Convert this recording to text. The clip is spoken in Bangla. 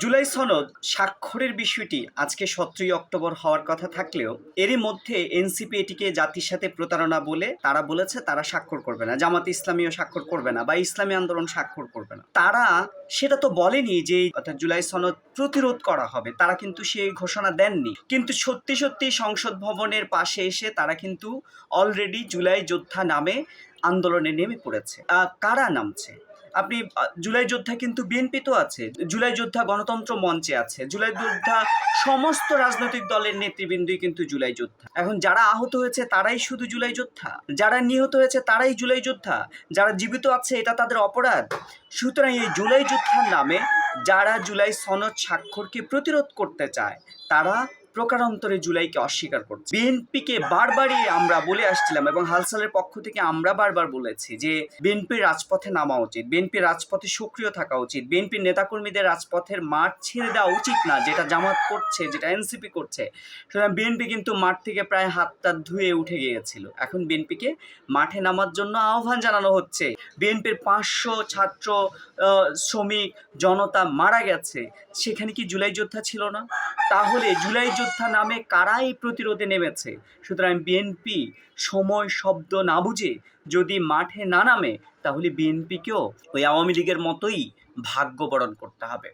জুলাই সনদ স্বাক্ষরের বিষয়টি আজকে সতেরোই অক্টোবর হওয়ার কথা থাকলেও এরই মধ্যে এনসিপি এটিকে জাতির সাথে প্রতারণা বলে তারা বলেছে তারা স্বাক্ষর করবে না, জামাত ইসলামীও স্বাক্ষর করবে না বা ইসলামী আন্দোলন স্বাক্ষর করবে না। তারা সেটা তো বলেনি যে অর্থাৎ জুলাই সনদ প্রতিরোধ করা হবে, তারা কিন্তু সেই ঘোষণা দেননি। কিন্তু সত্যি সত্যি সংসদ ভবনের পাশে এসে তারা কিন্তু অলরেডি জুলাই যোদ্ধা নামে আন্দোলনে নেমে পড়েছে। কারা নামছে? আপনি জুলাই যোদ্ধা কিন্তু বিএনপি তো আছে। জুলাই যোদ্ধা গণতন্ত্র মঞ্চে আছে। জুলাই যোদ্ধা সমস্ত রাজনৈতিক দলের নেতৃবৃন্দই কিন্তু জুলাই যোদ্ধা। এখন যারা আহত হয়েছে, তারাই শুধু জুলাই যোদ্ধা। যারা নিহত হয়েছে, তারাই জুলাই যোদ্ধা। যারা জীবিত আছে, এটা তাদের অপরাধ। সুতরাং এই জুলাই যোদ্ধার নামে যারা জুলাই সনদ স্বাক্ষরকে প্রতিরোধ করতে চায়, তারা প্রকারান্তরে জুলাইকে অস্বীকার করছে। বিএনপিকে বারবারই আমরা বলে আসছিলাম এবং হালসালের পক্ষ থেকে আমরা বারবার বলেছি যে বিএনপির রাজপথে নামা উচিত বিএনপির রাজপথে সক্রিয় থাকা উচিত বিএনপির নেতাকর্মীদের রাজপথের মাঠ ছেড়ে দেওয়া উচিত না, যেটা জামাত করছে, যেটা এনসিপি করছে। সুতরাং বিএনপি কিন্তু মাঠ থেকে প্রায় হাত টাত ধুয়ে উঠে গিয়েছিল। এখন বিএনপিকে মাঠে নামার জন্য আহ্বান জানানো হচ্ছে। বিএনপির পাঁচশো ছাত্র শ্রমিক, জনতা মারা গেছে। সেখানে কি জুলাই যোদ্ধা ছিল না? তাহলে জুলাই যোদ্ধা নামে কারাই প্রতিরোধে নেমেছে। সুতরাং বিএনপি সময় শব্দ না বুঝে যদি মাঠে না নামে, তাহলে বিএনপিকেও ওই আওয়ামী লীগের মতোই ভাগ্য বরণ করতে হবে।